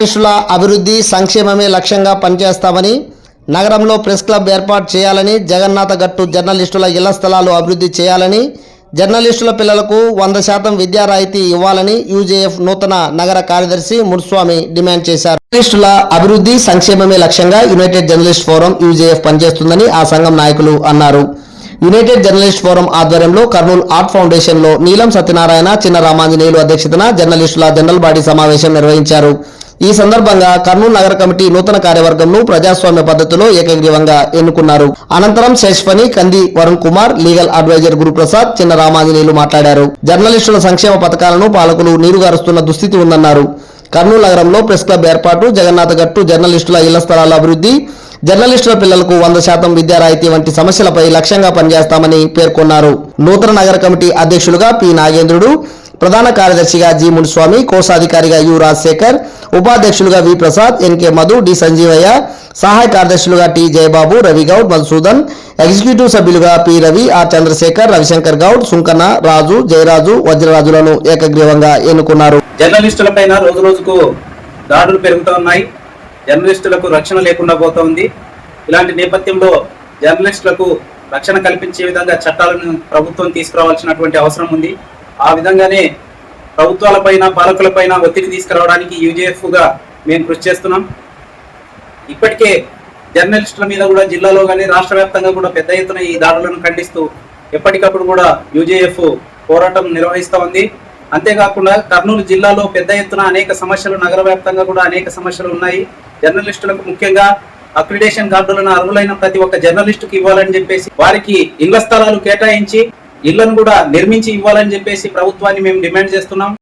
జర్నలిస్టుల అభివృద్ధి సంక్షేమమే లక్ష్యంగా పనిచేస్తామని నగరంలో ప్రెస్ క్లబ్ ఏర్పాటు చేయాలని జగన్నాథ గట్టు జర్నలిస్టుల ఇళ్ళ స్థలాలు అభివృద్ధి చేయాలని జర్నలిస్టుల పిల్లలకు వంద శాతం విద్యా రాయితీ ఇవ్వాలని యూజేఎఫ్ నూతన నగర కార్యదర్శి ముర్స్వామి డిమాండ్ చేశారు. జర్నలిస్టుల అభివృద్ధి సంక్షేమమే లక్ష్యంగా యునైటెడ్ జర్నలిస్ట్ ఫోరం యూజేఎఫ్ పనిచేస్తుందని ఆ సంఘం నాయకులు అన్నారు. యునైటెడ్ జర్నలిస్ట్ ఫోరం ఆధ్వర్యంలో కర్నూలు ఆర్ట్ ఫౌండేషన్లో నీలం సత్యనారాయణ చిన్న రామాంజనేయులు అధ్యక్షతన జర్నలిస్టుల జనరల్ బాడీ సమావేశం నిర్వహించారు. ఈ సందర్భంగా కర్నూలు నగర కమిటీ నూతన కార్యవర్గంను ప్రజాస్వామ్య పద్ధతిలో ఏకగ్రీవంగా ఎన్నుకున్నారు. అనంతరం శేష్ఫని కంది వరుణ్ కుమార్ లీగల్ అడ్వైజర్ గురుప్రసాద్ చిన్న రామాంజనేయులు మాట్లాడారు. జర్నలిస్టుల సంక్షేమ పథకాలను పాలకులు నీరుగారుస్తున్న దుస్థితి ఉందన్నారు. కర్నూలు నగరంలో ప్రెస్ క్లబ్ ఏర్పాటు జగన్నాథ గట్టు జర్నలిస్టుల ఇళ్ళ స్థలాల అభివృద్ధి జర్నలిస్టుల పిల్లలకు వంద శాతం విద్యారాయితీ వంటి సమస్యలపై లక్ష్యంగా పనిచేస్తామని పేర్కొన్నారు. నూతన నగర కమిటీ అధ్యక్షులుగా పి. నాగేంద్రుడు ప్రధాన కార్యదర్శిగా జి. మునిస్వామి కోశాధికారిగా యు. రాజశేఖర్ ఉపాధ్యక్షులుగా V. Prasad NK Madhu D. Sanjeevaiah సహాయ కార్యదర్శులుగా టి. జయబాబు రవి గౌడ్ మధుసూదన్ ఎగ్జిక్యూటివ్ సభ్యులుగా పి. రవి ఆర్. చంద్రశేఖర్ రవిశంకర్ గౌడ్ సుంకన్న రాజు జయరాజు వజ్రరాజులను ఏకగ్రీవంగా ఎన్నుకున్నారు. జర్నలిస్టుల పైన రోజు రోజుకు దాడులు పెరుగుతూ ఉన్నాయి. జర్నలిస్టులకు రక్షణ లేకుండా పోతోంది. ఇలాంటి నేపథ్యంలో జర్నలిస్టులకు రక్షణ కల్పించే విధంగా చట్టాలను ప్రభుత్వం తీసుకురావాల్సినటువంటి అవసరం ఉంది. ఆ విధంగానే ప్రభుత్వాలపైన పాలకులపైన ఒత్తిడి తీసుకురావడానికి యూజేఎఫ్గా మేము కృషి చేస్తున్నాం. ఇప్పటికే జర్నలిస్టుల మీద కూడా జిల్లాలో కానీ రాష్ట్ర వ్యాప్తంగా కూడా పెద్ద ఎత్తున ఈ దాడులను ఖండిస్తూ ఎప్పటికప్పుడు కూడా యూజేఎఫ్ పోరాటం నిర్వహిస్తూ ఉంది. అంతేకాకుండా కర్నూలు జిల్లాలో పెద్ద ఎత్తున అనేక సమస్యలు నగర వ్యాప్తంగా కూడా అనేక సమస్యలు ఉన్నాయి. జర్నలిస్టులకు ముఖ్యంగా అక్రిడేషన్ కార్డులను అర్హులైన ప్రతి ఒక్క జర్నలిస్టుకి ఇవ్వాలని చెప్పేసి వారికి ఇళ్ళ స్థలాలు కేటాయించి ఇళ్ళను కూడా నిర్మించి ఇవ్వాలని చెప్పేసి ప్రభుత్వాన్ని మేము డిమాండ్ చేస్తున్నాం.